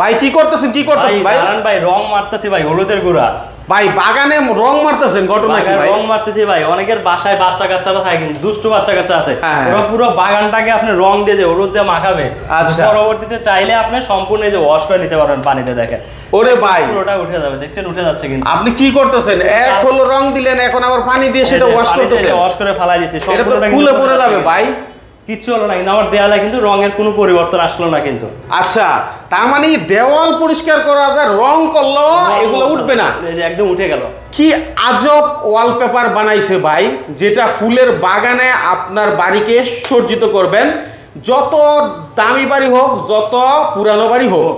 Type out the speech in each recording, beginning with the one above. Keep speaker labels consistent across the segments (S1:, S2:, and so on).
S1: ভাই কি করতেছেন? কি করতেছেন ভাই
S2: দাঁড়ান ভাই রং মারতেছি ভাই হলুদের গুঁড়া।
S1: ভাই বাগানে রং মারতেছেন ঘটনা কি ভাই?
S2: রং মারতেছি ভাই অনেকের বাসায় বাচ্চা কাচ্চারা থাকে কিন্তু দুষ্টু বাচ্চা কাচ্চা আছে।
S1: হ্যাঁ।
S2: ওরা পুরো বাগানটাকে আপনি রং দিয়ে যে হলুদ দিয়ে মাখাবে
S1: আচ্ছা।
S2: পরবর্তীতে চাইলে আপনি সম্পূর্ণ যে ওয়াশ করে নিতে পারবেন পানিতে দেখেন।
S1: ওরে ভাই।
S2: পুরোটা উঠে যাবে দেখছেন? উঠে যাচ্ছে কিন্তু।
S1: আপনি কি করতেছেন? এক হলো রং দিলেন এখন আবার পানি দিয়ে সেটা ওয়াশ করতেছেন।
S2: ওয়াশ করে ফালাই দিচ্ছি
S1: এটা তো খুলে পড়ে যাবে ভাই।
S2: কিচ্ছু হলো না কিন্তু আমার দেয়ালে কিন্তু রঙের কোনো পরিবর্তন আসলো না কিন্তু।
S1: আচ্ছা তার মানে দেওয়াল পরিষ্কার করা যায় রং করল এগুলো উঠবে না?
S2: এই যে একদম উঠে গেল।
S1: কি আজব ওয়ালপেপার বানাইছে ভাই যেটা ফুলের বাগানে আপনার বাড়িকে সজ্জিত করবেন। যত দামি বাড়ি হোক যত পুরানো বাড়ি হোক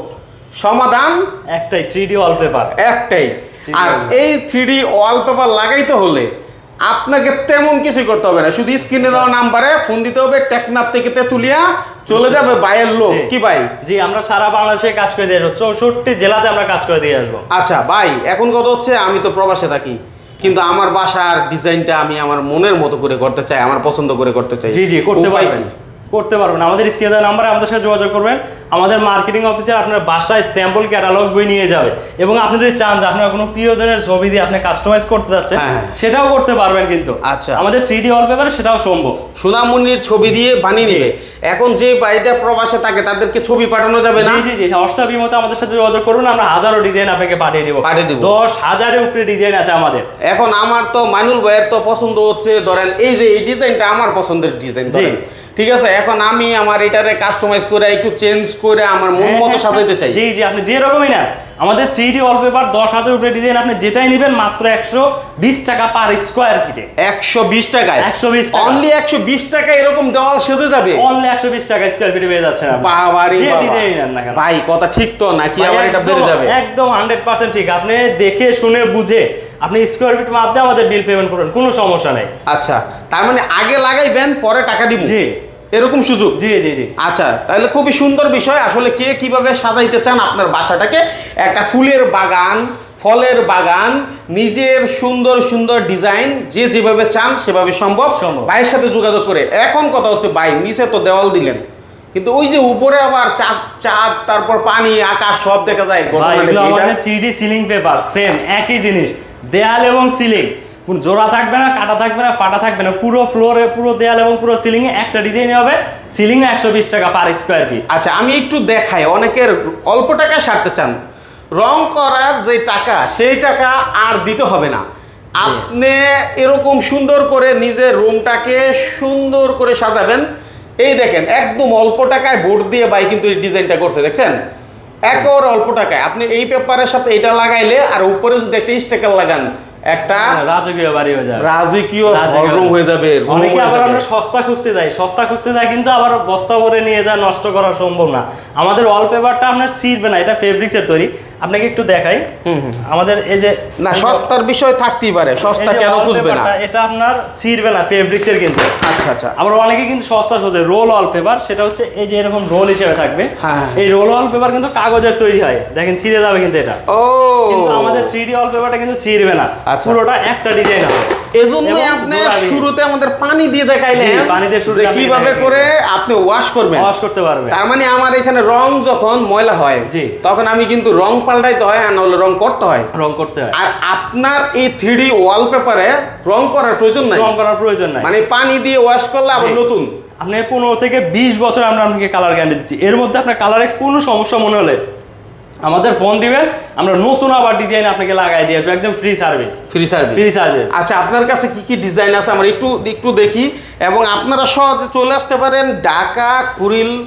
S1: সমাধান
S2: একটাই থ্রি ডি ওয়ালপেপার
S1: একটাই। আর এই থ্রি ডি ওয়ালপেপার লাগাইতে হলে আপনাকে তেমন কিছু করতে হবে না। শুধু স্ক্রিনে দেওয়া নাম্বারে ফোন দিতে হবে টেকনাপ থেকে তেতুলিয়া চলে যাবে বাইয়ের লোক। কি ভাই?
S2: জি আমরা সারা বাংলাদেশে কাজ করে দিয়ে আসব চৌষট্টি জেলাতে আমরা কাজ করে দিয়ে আসব।
S1: আচ্ছা ভাই এখন কথা হচ্ছে আমি তো প্রবাসে থাকি। কিন্তু আমার বাসার ডিজাইনটা আমি আমার মনের মতো করে করতে চাই আমার পছন্দ করে করতে চাই।
S2: জি জি করতে
S1: পারি?
S2: করতে পারবেন। আমাদের স্ক্রিনে নাম্বারে আমাদের সাথে যোগাযোগ করবেন। আমাদের মার্কেটিং অফিসার আপনার বাসায় স্যাম্পল ক্যাটালগ বই নিয়ে যাবে। এবং আপনি যদি চান যে আপনার কোনো প্রিয়জনের ছবি দিয়ে আপনি কাস্টমাইজ করতে যাচ্ছেন
S1: হ্যাঁ, হ্যাঁ।
S2: সেটাও করতে পারবেন কিন্তু।
S1: আচ্ছা।
S2: আমাদের থ্রি ডি ওয়ালপেপারে সেটাও সম্ভব।
S1: সোনামণির ছবি দিয়ে বানিয়ে নিবে। এখন যে বাড়িটা প্রবাসে থাকে তাদেরকে ছবি পাঠানো যাবে না?
S2: জি জি হোয়াটসঅ্যাপ মতো আমাদের সাথে যোগাযোগ করুন আমরা হাজারো ডিজাইন আপনাকে পাঠিয়ে দেবো।
S1: পাঠিয়ে দিব।
S2: দশ হাজারের উপরে ডিজাইন আছে আমাদের।
S1: এখন আমার তো মানুল ভাইয়ের তো পছন্দ হচ্ছে ধরেন এই যে এই ডিজাইনটা আমার পছন্দের ডিজাইন
S2: জি।
S1: ঠিক আছে এখন আমি আমার এটারে কাস্টমাইজ করে একটু চেঞ্জ করে আমার মন
S2: হ্যাঁ,
S1: মতো
S2: হ্যাঁ,
S1: সাজাইতে চাই।
S2: জি জি আপনি যে রকমই না আমাদের থ্রি ডি ওয়ালপেপার দশ হাজার উপরে ডিজাইন আপনি যেটাই নেবেন মাত্র একশো বিশ টাকা পার স্কোয়ার ফিটে
S1: একশো বিশ টাকায়?
S2: 120 টাকা।
S1: অনলি একশো বিশ টাকা এরকম দেওয়াল সেজে যাবে?
S2: অনলি একশো বিশ টাকা স্কোয়ার ফিটে পেয়ে যাচ্ছেন।
S1: বাবারে
S2: কেন?
S1: ভাই কথা ঠিক তো নাকি আবার এটা বেড়ে যাবে?
S2: একদম হান্ড্রেড পার্সেন্ট ঠিক। আপনি দেখে শুনে বুঝে আপনি স্কোয়ার ফিট মাপ দিয়ে আমাদের বিল পেমেন্ট করবেন কোনো সমস্যা নেই।
S1: আচ্ছা তার মানে আগে লাগাইবেন পরে টাকা দিব?
S2: জি।
S1: এরকম সুযোগ?
S2: জি জি জি।
S1: আচ্ছা তাহলে খুবই সুন্দর বিষয়। আসলে কে কীভাবে সাজাইতে চান আপনার বাসাটাকে? একটা ফুলের বাগান ফলের বাগান নিজের সুন্দর সুন্দর ডিজাইন যে যেভাবে চান সেভাবে সম্ভব। ভাইয়ের সাথে যোগাযোগ করে। এখন কথা হচ্ছে ভাই নিচে তো দেওয়াল দিলেন। কিন্তু ওই যে উপরে আবার চাঁদ চাঁদ তারপর পানি আকাশ সব দেখা যায়।
S2: সিলিং পেপার সেম একই জিনিস। দেয়াল এবং সিলিং কোন জোড়া থাকবে না, কাটা থাকবে না, ফাটা থাকবে না। পুরো ফ্লোরে পুরো দেয়াল এবং পুরো সিলিং এ একটা ডিজাইন হবে। সিলিং একশো বিশ টাকা পার স্কোয়ার ফিট
S1: আচ্ছা আমি একটু দেখাই, অনেকের অল্প টাকায় সারতে চান। রং করার যে টাকা, সেই টাকা আর দিতে হবে না। আপনি এরকম সুন্দর করে নিজের রুমটাকে সুন্দর করে সাজাবেন। এই দেখেন, একদম অল্প টাকায় বোর্ড দিয়ে ভাই কিন্তু এই ডিজাইনটা করছে, দেখছেন? একেবারে অল্প টাকায়। আপনি এই পেপারের সাথে এটা লাগাইলে, আর উপরে যদি একটা স্টিকার লাগান একটা
S2: রাজকীয় বাড়ি হয়ে যাবে।
S1: রাজকীয়
S2: রাজকীয়
S1: হয়ে যাবে
S2: অনেকে আবার আমরা সস্তা খুঁজতে যাই। সস্তা খুঁজতে যাই কিন্তু আবার বস্তা ভরে নিয়ে যায় নষ্ট করা সম্ভব না। আমাদের ওয়ালপেপারটা আপনার ছিঁড়বে না এটা ফেব্রিক্সের তৈরি। আপনাকে একটু দেখাই। আমাদের এই যে
S1: না সস্তার বিষয় থাকতেই পারে সস্তা কেন খুঁজবে না?
S2: এটা আপনার ছিঁড়বে না ফেব্রিক্সের কিন্তু।
S1: আচ্ছা আচ্ছা।
S2: আবার অনেকে কিন্তু সস্তা সোজে রোল অল পেপার সেটা হচ্ছে এই যে এরকম রোল হিসেবে থাকবে।
S1: হ্যাঁ।
S2: এই রোল অল পেপার কিন্তু কাগজের তৈরি হয়। দেখেন ছিঁড়ে যাবে কিন্তু এটা।
S1: ও!
S2: কিন্তু আমাদের থ্রি ডি ওয়ালপেপারটা কিন্তু ছিঁড়বে না।
S1: আচ্ছা।
S2: পুরোটা একটা ডিজাইন হবে।
S1: এজন্যই
S2: এবং
S1: আপনি শুরুতে আমাদের পানি দিয়ে দেখাইলেন।
S2: পানি
S1: যে কীভাবে করে আপনি ওয়াশ করবেন।
S2: ওয়াশ করতে পারবে
S1: তার মানে আমার এখানে রং যখন ময়লা হয়
S2: জি।
S1: তখন আমি কিন্তু রং পাল্টাইতে হয় আর নাহলে রং করতে হয়।
S2: রং করতে হয়।
S1: আর আপনার এই থ্রি ডি ওয়ালপেপারে রং করার প্রয়োজন নাই।
S2: রং করার প্রয়োজন নাই।
S1: মানে পানি দিয়ে ওয়াশ করলে আবার নতুন।
S2: আপনি পনেরো থেকে বিশ বছর আমরা আপনাকে কালার গ্যারান্টি দিচ্ছি। এর মধ্যে আপনার কালারে কোনো সমস্যা মনে হলে আমাদের ফোন দিবেন আমরা নতুন আবার ডিজাইন আপনাকে লাগাই দিয়ে আসব একদম free service
S1: free service
S2: free service
S1: আচ্ছা আপনার কাছে কি কি ডিজাইন আছে? আমরা একটু একটু দেখি। এবং আপনারা সহজে চলে আসতে পারেন ঢাকা
S2: বিশ্ব-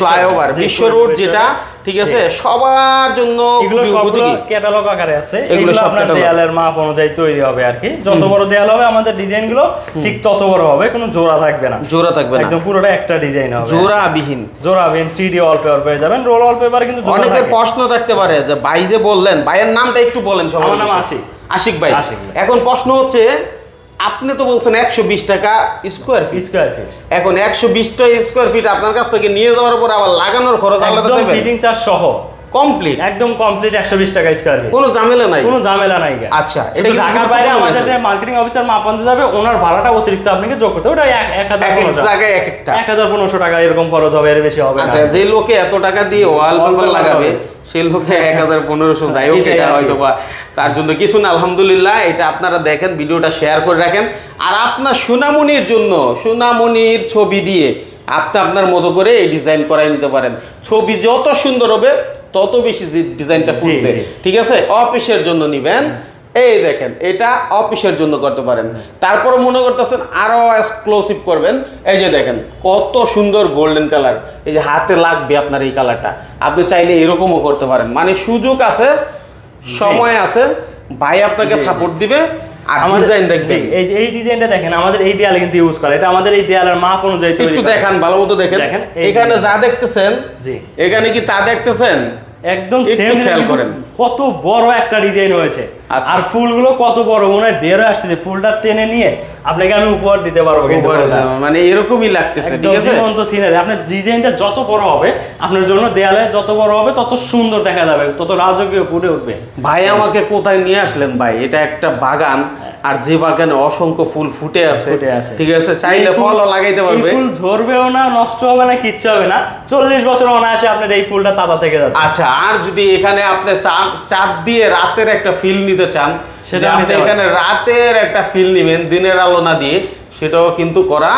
S1: ফ্লাইওভার বিশ্ব রোড যেটা ঠিক আছে? সবার জন্য
S2: এগুলো সবগুলো ক্যাটালগ আকারে আছে।
S1: এগুলো সব
S2: দেয়ালের মাপ অনুযায়ী তৈরি হবে আর কি। যত বড় দেয়াল হবে আমাদের ডিজাইনগুলো ঠিক তত বড় হবে কোনো জোড়া থাকবে না।
S1: জোড়া থাকবে না।
S2: একদম পুরোটা একটা ডিজাইন হবে।
S1: জোড়া বিহীন
S2: জোড়া বেন থ্রি ডি ওয়ালপেপার পেয়ে যাবেন। রোল ওয়ালপেপার কিন্তু
S1: অনেকের প্রশ্ন থাকতে পারে যে ভাই যে বললেন ভাইয়ের নামটা একটু বলেন সবার
S2: নাম। আশিক।
S1: আশিক ভাই। এখন প্রশ্ন হচ্ছে আপনি তো বলছেন একশো বিশ টাকা স্কোয়ার ফিট
S2: স্কোয়ার ফিট
S1: এখন একশো বিশ টাকা স্কোয়ার ফিট আপনার কাছ থেকে নিয়ে যাওয়ার পর আবার লাগানোর খরচ আলাদা
S2: ফিটিং চার্জ সহ।
S1: কমপ্লিট
S2: একদম কমপ্লিট একশো বিশ টাকা স্কোয়ার ফিট
S1: কোনো ঝামেলা নাই?
S2: কোনো ঝামেলা নাই
S1: আচ্ছা, এটা কিন্তু
S2: ঢাকার বাইরে আমাদের যে মার্কেটিং অফিসার মাপ আনতে যাবে ওনার ভাড়াটা অতিরিক্ত আপনাকে যোগ করতে ওটা এক এক হাজার
S1: এক এক
S2: পনেরোশো।
S1: জায়গায় এক একটা।
S2: এক হাজার পনেরোশো টাকা এরকম খরচ হবে এর বেশি হবে না।
S1: আচ্ছা যে লোকে এত টাকা দিয়ে ওয়ালপেপার
S2: Wallpaper
S1: লাগাবে। সেই লোকে এক হাজার পনেরোশো যাই হোক এটা হয়তো বা তার জন্য কিছু না আলহামদুলিল্লাহ এটা আপনারা দেখেন ভিডিওটা শেয়ার করে রাখেন। আর আপনার সোনামণির জন্য সোনামণির ছবি দিয়ে আপনি আপনার মতো করে এই ডিজাইন করাই নিতে পারেন। ছবি যত সুন্দর হবে তত বেশি ডিজাইনটা ফুটবে ঠিক আছে? অফিসের জন্য নিবেন। এই দেখেন এটা অফিসের জন্য করতে পারেন। তারপরে মনে করতেছেন আরও এক্সক্লুসিভ করবেন। এই যে দেখেন কত সুন্দর গোল্ডেন কালার এই যে হাতে লাগবে আপনার এই কালারটা আপনি চাইলে এরকমও করতে পারেন। মানে সুযোগ আছে সময় আছে। ভাই আপনাকে। সাপোর্ট দিবে। আর
S2: আমাদের-
S1: ডিজাইন দেখবেন
S2: এই যে এই ডিজাইনটা দেখেন আমাদের এই দেয়ালে কিন্তু ইউজ করে এটা আমাদের এই দেয়ালের মাপ অনুযায়ী তৈরি
S1: একটু
S2: করা।
S1: ভালো মতো দেখেন
S2: দেখেন,
S1: এখানে
S2: যা
S1: দেখতেছেন
S2: জি
S1: এখানে কি তা দেখতেছেন
S2: একদম সেম
S1: খেয়াল করেন।
S2: কত বড় একটা ডিজাইন হয়েছে। আর ফুলগুলো কত বড়? মনে হয় বের আসছে যে ফুলটা টেনে নিয়ে আপনাকে আমি উপহার দিতে পারব।
S1: মানে এরকমই লাগতেছে ঠিক আছে?
S2: জীবন্ত সিনারি আপনার ডিজাইনটা যত বড় হবে আপনার জন্য দেয়ালে যত বড় হবে তত সুন্দর দেখা যাবে তত রাজকীয় ফুটে উঠবে।
S1: ভাই আমাকে কোথায় নিয়ে আসলেন ভাই? এটা একটা বাগান আর যে বাগানে অসংখ্য ফুল ফুটে আছে ঠিক আছে? চাইলে ফলও লাগাইতে পারবে।
S2: ফুল ঝরবেও না নষ্ট হবে না কিচ্ছু হবে না। চল্লিশ বছর অনায়াসে আপনার এই ফুলটা তাজা থেকে যাচ্ছে।
S1: আচ্ছা আর যদি এখানে আপনি চাপ চাপ দিয়ে রাতের একটা ফিল নিতে চান
S2: সেটা
S1: আপনি এখানে রাতের একটা ফিল নেবেন দিনের আলো না দিয়ে সেটাও কিন্তু করা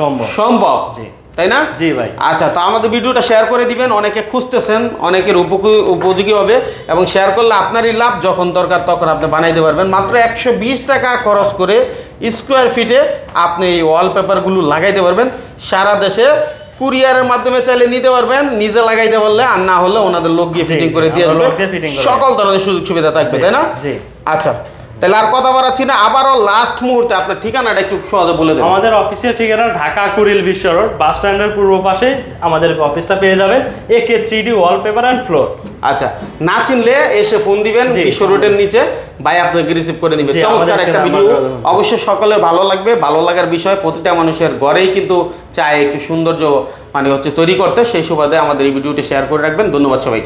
S2: সম্ভব।
S1: সম্ভব।
S2: জি।
S1: তাই না?
S2: জি ভাই।
S1: আচ্ছা তো আমাদের ভিডিওটা শেয়ার করে দিবেন অনেকে খুঁজতেছেন অনেকের উপযোগী হবে এবং শেয়ার করলে আপনারই লাভ যখন দরকার তখন আপনি বানাইতে পারবেন। মাত্র একশো বিশ টাকা খরচ করে স্কোয়ার ফিটে আপনি এই ওয়ালপেপারগুলো লাগাইতে পারবেন। সারা দেশে কুরিয়ারের মাধ্যমে চাইলে নিতে পারবেন। নিজে লাগাইতে পারলে আর না হলে ওনাদের লোক গিয়ে ফিটিং করে দিয়ে সকল ধরনের সুযোগ সুবিধা থাকবে তাই না? আচ্ছা। তাহলে আর কথা বাড়াচ্ছি না আবারও লাস্ট মুহূর্তে আপনার ঠিকানাটা একটু সহজে বলে দেবেন।
S2: আমাদের অফিসের ঠিকানা ঢাকা কুড়িল বিশ্ব রোড বাস স্ট্যান্ডের পূর্ব পাশে আমাদের অফিসটা পেয়ে যাবেন A K three D wallpaper and floor
S1: আচ্ছা না চিনলে এসে ফোন দিবেন। বিশ্ব রোডের নিচে ভাই আপনাকে রিসিভ করে নিবে। চমৎকার একটা ভিডিও। অবশ্যই সকলের ভালো লাগবে ভালো লাগার বিষয় প্রতিটা মানুষের ঘরেই কিন্তু চায় একটু সৌন্দর্য মানে হচ্ছে তৈরি করতে। সেই সুবাদে আমাদের এই ভিডিওটি শেয়ার করে রাখবেন। ধন্যবাদ সবাইকে।